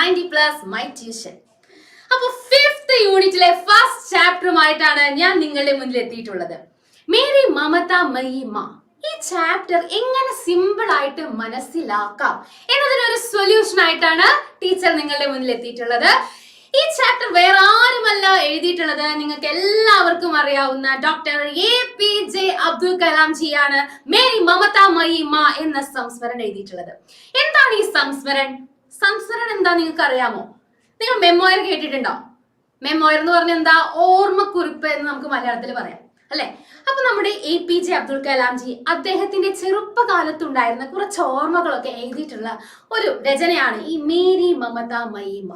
Ninety plus my tuition. അപ്പോൾ fifth യൂണിറ്റിലെ first ചാപ്റ്ററുമായിട്ടാണ് ഞാൻ നിങ്ങളുടെ മുന്നിൽ എത്തിയിട്ടുള്ളത്. മേരി മമത മയിമ ഈ ചാപ്റ്റർ എങ്ങനെ സിമ്പിൾ ആയിട്ട് മനസ്സിലാക്കാം എന്നതിനൊരു സൊല്യൂഷൻ ആയിട്ടാണ് ടീച്ചർ നിങ്ങളുടെ മുന്നിൽ എത്തിയിട്ടുള്ളത്. ഈ ചാപ്റ്റർ വേറെ ആരുമല്ല എഴുതിയിട്ടുള്ളത്. നിങ്ങൾക്ക് എല്ലാവർക്കും അറിയാവുന്ന doctor A P J Abdul Kalam ജിയാണ് മേരി മമത മയിമ എന്ന സംസ്മരൻ എഴുതിയിട്ടുള്ളത്. എന്താണ് ഈ സംസ്മരൺ സംസ്മരൺ എന്താ നിങ്ങൾക്ക് അറിയാമോ നിങ്ങൾ മെമ്മോയർ കേട്ടിട്ടുണ്ടോ? മെമ്മോയർ എന്ന് പറഞ്ഞ എന്താ? ഓർമ്മക്കുറിപ്പ് എന്ന് നമുക്ക് മലയാളത്തിൽ പറയാം. അല്ലെ? അപ്പൊ നമ്മുടെ A P J Abdul Kalam ji അദ്ദേഹത്തിന്റെ ചെറുപ്പകാലത്തുണ്ടായിരുന്ന കുറച്ച് ഓർമ്മകളൊക്കെ എഴുതിയിട്ടുള്ള ഒരു രചനയാണ് ഈ മേരി മമത മയിമ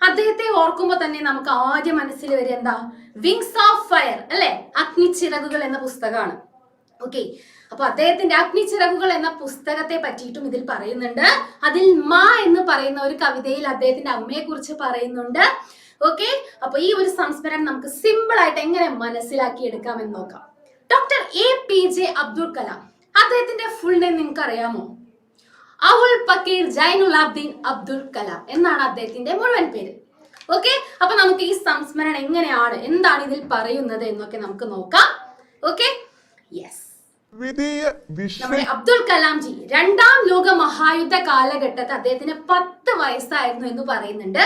അദ്ദേഹത്തെ ഓർക്കുമ്പോൾ തന്നെ നമുക്ക് ആദ്യം മനസ്സിൽ വരിക എന്താ? വിങ്സ് ഓഫ് ഫയർ അല്ലെ? അഗ്നിച്ചിറകുകൾ എന്ന പുസ്തകമാണ്. ഓക്കെ അപ്പൊ അദ്ദേഹത്തിന്റെ അഗ്നിച്ചിറകുകൾ എന്ന പുസ്തകത്തെ പറ്റിയിട്ടും ഇതിൽ പറയുന്നുണ്ട്. അതിൽ മാ എന്ന് പറയുന്ന ഒരു കവിതയിൽ അദ്ദേഹത്തിന്റെ അമ്മയെ കുറിച്ച് പറയുന്നുണ്ട്. ഓക്കെ അപ്പൊ ഈ ഒരു സംസ്മരണം നമുക്ക് സിമ്പിൾ ആയിട്ട് എങ്ങനെ മനസ്സിലാക്കി എടുക്കാമെന്ന് നോക്കാം. Doctor A P J Abdul Kalam അദ്ദേഹത്തിന്റെ ഫുൾ നെയിം നിങ്ങൾക്ക് അറിയാമോ അവുൽ പക്കീർ ജൈനുലാബ്ദീൻ അബ്ദുൾ കലാം എന്നാണ് അദ്ദേഹത്തിന്റെ മുഴുവൻ പേര്. ഓക്കെ അപ്പൊ നമുക്ക് ഈ സംസ്മരണം എങ്ങനെയാണ്? എന്താണ് ഇതിൽ പറയുന്നത് എന്നൊക്കെ നമുക്ക് നോക്കാം. ഓക്കെ യെസ് നമ്മുടെ അബ്ദുൽ കലാം ജി രണ്ടാം ലോക മഹായുദ്ധ കാലഘട്ടത്തിൽ അദ്ദേഹത്തിന് പത്ത് വയസ്സായിരുന്നു എന്ന് പറയുന്നുണ്ട്.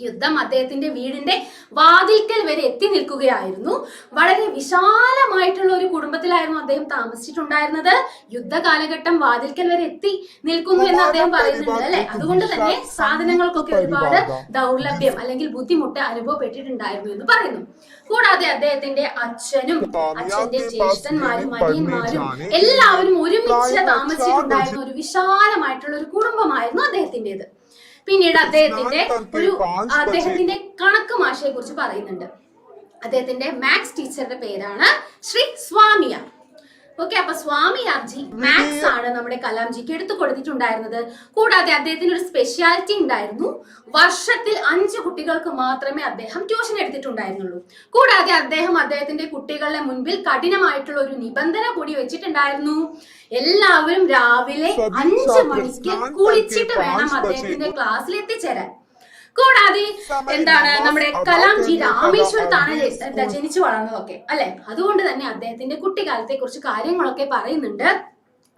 യുദ്ധം അദ്ദേഹത്തിന്റെ വീടിന്റെ വാതിൽക്കൽ വരെ എത്തി നിൽക്കുകയായിരുന്നു. വളരെ വിശാലമായിട്ടുള്ള ഒരു കുടുംബത്തിലായിരുന്നു അദ്ദേഹം താമസിച്ചിട്ടുണ്ടായിരുന്നത്. യുദ്ധ കാലഘട്ടം വാതിൽക്കൽ വരെ എത്തി നിൽക്കുന്നു എന്ന് അദ്ദേഹം പറയുന്നുണ്ട് അല്ലെ? അതുകൊണ്ട് തന്നെ സാധനങ്ങൾക്കൊക്കെ ഒരുപാട് ദൗർലഭ്യം അല്ലെങ്കിൽ ബുദ്ധിമുട്ട് അനുഭവപ്പെട്ടിട്ടുണ്ടായിരുന്നു എന്ന് പറയുന്നു. കൂടാതെ അദ്ദേഹത്തിന്റെ അച്ഛനും അച്ഛന്റെ ജ്യേഷ്ഠന്മാരും അനിയന്മാരും എല്ലാവരും ഒരുമിച്ച് താമസിച്ചിട്ടുണ്ടായിരുന്ന ഒരു വിശാലമായിട്ടുള്ള ഒരു കുടുംബമായിരുന്നു അദ്ദേഹത്തിന്റേത് പിന്നീട് അദ്ദേഹത്തിന്റെ ഒരു അദ്ദേഹത്തിന്റെ കണക്ക് മാഷയെ കുറിച്ച് പറയുന്നുണ്ട്. അദ്ദേഹത്തിന്റെ മാത്സ് ടീച്ചറുടെ പേരാണ് ശ്രീ സ്വാമിയ. ഓക്കെ അപ്പൊ സ്വാമി സ്വാമിയാർജി മാത്സ് ആണ് നമ്മുടെ കലാംജിക്ക് എടുത്തു കൊടുത്തിട്ടുണ്ടായിരുന്നത്. കൂടാതെ അദ്ദേഹത്തിന് ഒരു സ്പെഷ്യാലിറ്റി ഉണ്ടായിരുന്നു. വർഷത്തിൽ അഞ്ച് കുട്ടികൾക്ക് മാത്രമേ അദ്ദേഹം ട്യൂഷൻ എടുത്തിട്ടുണ്ടായിരുന്നുള്ളൂ. കൂടാതെ അദ്ദേഹം അദ്ദേഹത്തിന്റെ കുട്ടികളുടെ മുൻപിൽ കഠിനമായിട്ടുള്ള ഒരു നിബന്ധന കൂടി വെച്ചിട്ടുണ്ടായിരുന്നു. എല്ലാവരും രാവിലെ അഞ്ച് മണിക്ക് കുളിച്ചിട്ട് വേണം അദ്ദേഹത്തിന്റെ ക്ലാസ്സിൽ എത്തിച്ചേരാൻ. കൂടാതെ എന്താണ് നമ്മുടെ കലാംജി രാമേശ്വരത്താണ് എന്താ ജനിച്ചു വളർന്നതൊക്കെ അല്ലെ? അതുകൊണ്ട് തന്നെ അദ്ദേഹത്തിന്റെ കുട്ടിക്കാലത്തെ കുറിച്ച് കാര്യങ്ങളൊക്കെ പറയുന്നുണ്ട്.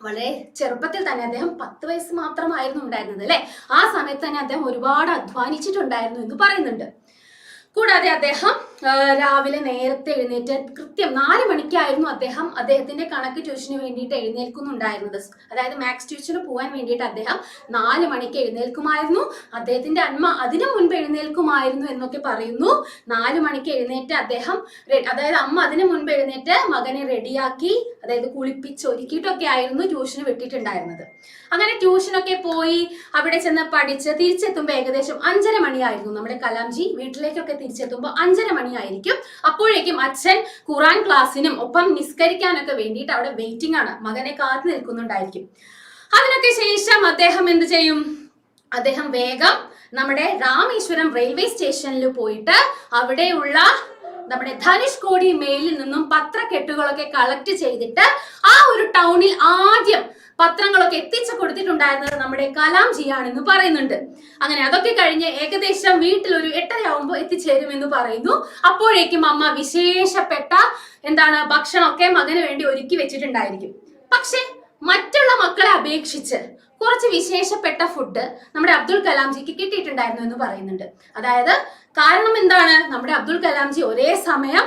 വളരെ ചെറുപ്പത്തിൽ തന്നെ അദ്ദേഹം പത്ത് വയസ്സ് മാത്രമായിരുന്നു ഉണ്ടായിരുന്നത് അല്ലെ? ആ സമയത്ത് തന്നെ അദ്ദേഹം ഒരുപാട് അധ്വാനിച്ചിട്ടുണ്ടായിരുന്നു എന്ന് പറയുന്നുണ്ട്. കൂടാതെ അദ്ദേഹം രാവിലെ നേരത്തെ എഴുന്നേറ്റ് കൃത്യം നാല് മണിക്കായിരുന്നു അദ്ദേഹം അദ്ദേഹത്തിന്റെ കണക്ക് ട്യൂഷന് വേണ്ടിയിട്ട് എഴുന്നേൽക്കുന്നുണ്ടായിരുന്നത്. അതായത് മാത്സ് ട്യൂഷന് പോകാൻ വേണ്ടിയിട്ട് അദ്ദേഹം നാല് മണിക്ക് എഴുന്നേൽക്കുമായിരുന്നു. അദ്ദേഹത്തിന്റെ അന്മ അതിനു മുൻപ് എഴുന്നേൽക്കുമായിരുന്നു എന്നൊക്കെ പറയുന്നു. നാല് മണിക്ക് എഴുന്നേറ്റ് അദ്ദേഹം അതായത് അമ്മ അതിനു മുൻപ് എഴുന്നേറ്റ് മകനെ റെഡിയാക്കി അതായത് കുളിപ്പിച്ച് ഒരുക്കിയിട്ടൊക്കെ ആയിരുന്നു ട്യൂഷന് വിട്ടിട്ടുണ്ടായിരുന്നത്. അങ്ങനെ ട്യൂഷനൊക്കെ പോയി അവിടെ ചെന്ന് പഠിച്ച് തിരിച്ചെത്തുമ്പോൾ ഏകദേശം അഞ്ചര മണിയായിരുന്നു. നമ്മുടെ കലാംജി വീട്ടിലേക്കൊക്കെ തിരിച്ചെത്തുമ്പോൾ അഞ്ചര മണിയായിരിക്കും. അപ്പോഴേക്കും അച്ഛൻ ഖുറാൻ ക്ലാസ്സിനും ഒപ്പം നിസ്കരിക്കാനൊക്കെ വേണ്ടിയിട്ട് അവിടെ വെയിറ്റിംഗ് ആണ്. മകനെ കാത്തു നിൽക്കുന്നുണ്ടായിരിക്കും. അതിനൊക്കെ ശേഷം അദ്ദേഹം എന്ത് ചെയ്യും? അദ്ദേഹം വേഗം നമ്മുടെ രാമേശ്വരം റെയിൽവേ സ്റ്റേഷനിൽ പോയിട്ട് അവിടെയുള്ള നമ്മുടെ ധനുഷ്കോടി മെയിലിൽ നിന്നും പത്രക്കെട്ടുകളൊക്കെ കളക്ട് ചെയ്തിട്ട് ആ ഒരു ടൗണിൽ ആദ്യം പത്രങ്ങളൊക്കെ എത്തിച്ചു കൊടുത്തിട്ടുണ്ടായിരുന്നത് നമ്മുടെ കലാംജിയാണെന്ന് പറയുന്നുണ്ട്. അങ്ങനെ അതൊക്കെ കഴിഞ്ഞ് ഏകദേശം വീട്ടിൽ ഒരു എട്ടരയാവുമ്പോൾ എത്തിച്ചേരുമെന്ന് പറയുന്നു. അപ്പോഴേക്കും അമ്മ വിശേഷപ്പെട്ട എന്താണ് ഭക്ഷണമൊക്കെ മകന് വേണ്ടി ഒരുക്കി വെച്ചിട്ടുണ്ടായിരിക്കും. പക്ഷേ മറ്റുള്ള മക്കളെ അപേക്ഷിച്ച് കുറച്ച് വിശേഷപ്പെട്ട ഫുഡ് നമ്മുടെ അബ്ദുൾ കലാംജിക്ക് കിട്ടിയിട്ടുണ്ടായിരുന്നു എന്ന് പറയുന്നുണ്ട്. അതായത് കാരണം എന്താണ്? നമ്മുടെ അബ്ദുൾ കലാംജി ഒരേ സമയം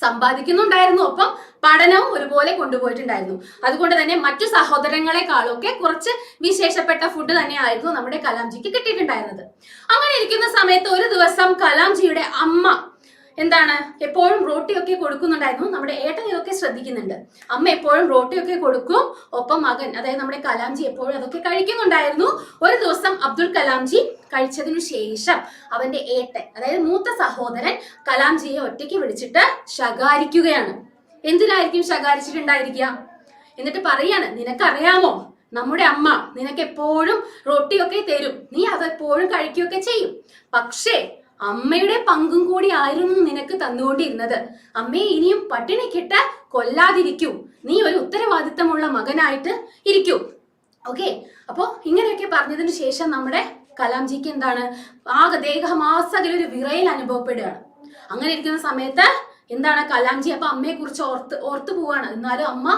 സമ്പാദിക്കുന്നുണ്ടായിരുന്നു. ഒപ്പം പഠനവും ഒരുപോലെ കൊണ്ടുപോയിട്ടുണ്ടായിരുന്നു. അതുകൊണ്ട് തന്നെ മറ്റു സഹോദരങ്ങളെക്കാളൊക്കെ കുറച്ച് വിശേഷപ്പെട്ട ഫുഡ് തന്നെയായിരുന്നു നമ്മുടെ കലാംജിക്ക് കിട്ടിയിട്ടുണ്ടായിരുന്നത്. അങ്ങനെ ഇരിക്കുന്ന സമയത്ത് ഒരു ദിവസം കലാംജിയുടെ അമ്മ എന്താണ്? എപ്പോഴും റോട്ടിയൊക്കെ കൊടുക്കുന്നുണ്ടായിരുന്നു. നമ്മുടെ ഏട്ടൻ ഇതൊക്കെ ശ്രദ്ധിക്കുന്നുണ്ട്. അമ്മ എപ്പോഴും റോട്ടിയൊക്കെ കൊടുക്കും. ഒപ്പം മകൻ അതായത് നമ്മുടെ കലാംജി എപ്പോഴും അതൊക്കെ കഴിക്കുന്നുണ്ടായിരുന്നു. ഒരു ദിവസം അബ്ദുൾ കലാംജി കഴിച്ചതിനു ശേഷം അവന്റെ ഏട്ടൻ അതായത് മൂത്ത സഹോദരൻ കലാംജിയെ ഒറ്റയ്ക്ക് വിളിച്ചിട്ട് ശകാരിക്കുകയാണ്. എന്തിനായിരിക്കും ശകാരിച്ചിട്ടുണ്ടായിരിക്കുക? എന്നിട്ട് പറയാണ് നിനക്കറിയാമോ നമ്മുടെ അമ്മ നിനക്ക് എപ്പോഴും റൊട്ടിയൊക്കെ തരും. നീ അതെപ്പോഴും കഴിക്കുകയൊക്കെ ചെയ്യും. പക്ഷേ അമ്മയുടെ പങ്കും കൂടി ആയിരുന്നു നിനക്ക് തന്നുകൊണ്ടിരുന്നത്. അമ്മയെ ഇനിയും പട്ടിണിക്കിട്ട് കൊല്ലാതിരിക്കൂ. നീ ഒരു ഉത്തരവാദിത്തമുള്ള മകനായിട്ട് ഇരിക്കൂ. ഓക്കെ അപ്പോ ഇങ്ങനെയൊക്കെ പറഞ്ഞതിന് ശേഷം നമ്മുടെ കലാംജിക്ക് എന്താണ് ആകെ ദേഹമാസകല ഒരു വിറയിൽ അനുഭവപ്പെടുകയാണ്. അങ്ങനെ ഇരിക്കുന്ന സമയത്ത് എന്താണ് കലാംജി അപ്പൊ അമ്മയെ കുറിച്ച് ഓർത്ത് ഓർത്ത് പോവാണ് എന്നാലും അമ്മ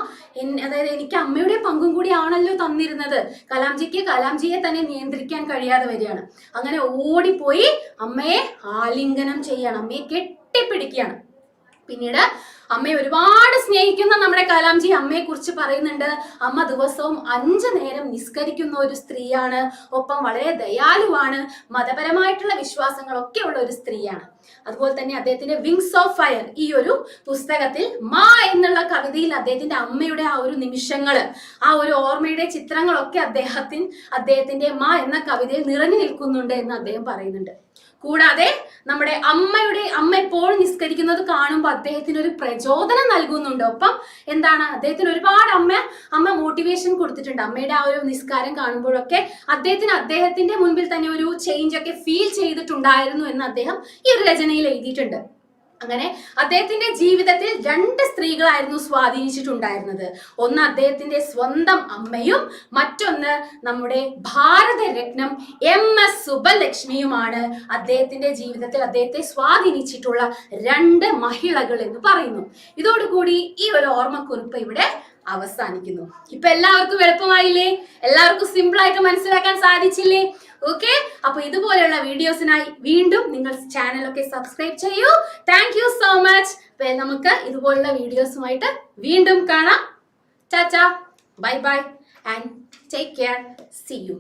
അതായത് എനിക്ക് അമ്മയുടെ പങ്കും കൂടി ആണല്ലോ തന്നിരുന്നത്. കലാംജിക്ക് കലാംജിയെ തന്നെ നിയന്ത്രിക്കാൻ കഴിയാതെ വരികയാണ്. അങ്ങനെ ഓടിപ്പോയി അമ്മയെ ആലിംഗനം ചെയ്യാണ്. അമ്മയെ കെട്ടിപ്പിടിക്കുകയാണ്. പിന്നീട് അമ്മയെ ഒരുപാട് സ്നേഹിക്കുന്ന നമ്മുടെ കലാംജി അമ്മയെ കുറിച്ച് പറയുന്നുണ്ട്. അമ്മ ദിവസവും അഞ്ചു നേരം നിസ്കരിക്കുന്ന ഒരു സ്ത്രീയാണ്. ഒപ്പം വളരെ ദയാലുവാണ്. മതപരമായിട്ടുള്ള വിശ്വാസങ്ങളൊക്കെ ഉള്ള ഒരു സ്ത്രീയാണ്. അതുപോലെ തന്നെ അദ്ദേഹത്തിന്റെ വിങ്സ് ഓഫ് ഫയർ ഈ ഒരു പുസ്തകത്തിൽ മാ എന്നുള്ള കവിതയിൽ അദ്ദേഹത്തിന്റെ അമ്മയുടെ ആ ഒരു നിമിഷങ്ങൾ ആ ഒരു ഓർമ്മയുടെ ചിത്രങ്ങളൊക്കെ അദ്ദേഹത്തിന് അദ്ദേഹത്തിന്റെ മാ എന്ന കവിതയിൽ നിറഞ്ഞു നിൽക്കുന്നുണ്ട് എന്ന് അദ്ദേഹം പറയുന്നുണ്ട്. കൂടാതെ നമ്മുടെ അമ്മയുടെ അമ്മ എപ്പോഴും നിസ്കരിക്കുന്നത് കാണുമ്പോൾ അദ്ദേഹത്തിന് ഒരു പ്രചോദനം നൽകുന്നുണ്ട്. ഒപ്പം എന്താണ് അദ്ദേഹത്തിന് ഒരുപാട് അമ്മ അമ്മ മോട്ടിവേഷൻ കൊടുത്തിട്ടുണ്ട്. അമ്മയുടെ ആ ഒരു നിസ്കാരം കാണുമ്പോഴൊക്കെ അദ്ദേഹത്തിന് അദ്ദേഹത്തിന്റെ മുൻപിൽ തന്നെ ഒരു ചേഞ്ച് ഒക്കെ ഫീൽ ചെയ്തിട്ടുണ്ടായിരുന്നു എന്ന് അദ്ദേഹം ഈ ഒരു രചനയിൽ എഴുതിയിട്ടുണ്ട്. അങ്ങനെ അദ്ദേഹത്തിന്റെ ജീവിതത്തിൽ രണ്ട് സ്ത്രീകളായിരുന്നു സ്വാധീനിച്ചിട്ടുണ്ടായിരുന്നത്. ഒന്ന് അദ്ദേഹത്തിന്റെ സ്വന്തം അമ്മയും മറ്റൊന്ന് നമ്മുടെ ഭാരതരത്നം എം എസ് സുബലക്ഷ്മിയുമാണ് അദ്ദേഹത്തിന്റെ ജീവിതത്തിൽ അദ്ദേഹത്തെ സ്വാധീനിച്ചിട്ടുള്ള രണ്ട് മഹിളകൾ എന്ന് പറയുന്നു. ഇതോടുകൂടി ഈ ഒരു ഓർമ്മക്കുറിപ്പ് ഇവിടെ അവസാനിക്കുന്നു. ഇപ്പൊ എല്ലാവർക്കും എളുപ്പമായില്ലേ? എല്ലാവർക്കും സിമ്പിൾ ആയിട്ട് മനസ്സിലാക്കാൻ സാധിച്ചില്ലേ? ഓക്കെ അപ്പൊ ഇതുപോലെയുള്ള വീഡിയോസിനായി വീണ്ടും നിങ്ങൾ ചാനലൊക്കെ സബ്സ്ക്രൈബ് ചെയ്യൂ. താങ്ക് യു സോ മച്ച് നമുക്ക് ഇതുപോലുള്ള വീഡിയോസുമായിട്ട് വീണ്ടും കാണാം. ചാച്ച bye bye and take care see you